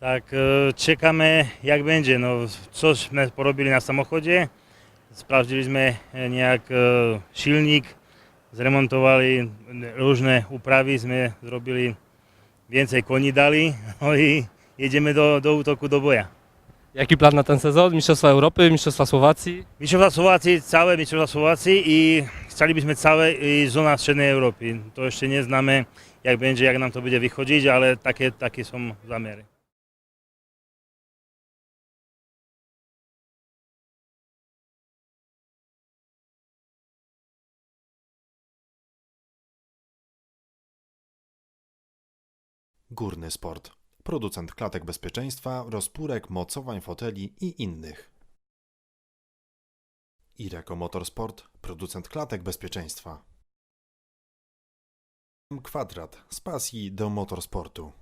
Tak e, czekamy jak będzie. No, cośmy porobili na samochodzie. Sprawdziliśmy e, niejak e, silnik, zremontowali różne uprawy, sme zrobili więcej koni dali no i jedziemy do, do útoku do boja. Jaki plan na ten sezon? Mistrzostwa Europy, Mistrzostwa Słowacji? Mistrzostwa Słowacji, całe Mistrzostwa Słowacji i chcielibyśmy całe i zona Średniej Europy. To jeszcze nie znamy jak będzie, jak nam to będzie wychodzić, ale takie, takie są zamiary. Górny Sport. Producent klatek bezpieczeństwa, rozpórek, mocowań foteli i innych. Ireko Motorsport. Producent klatek bezpieczeństwa. Kwadrat. Z pasji do motorsportu.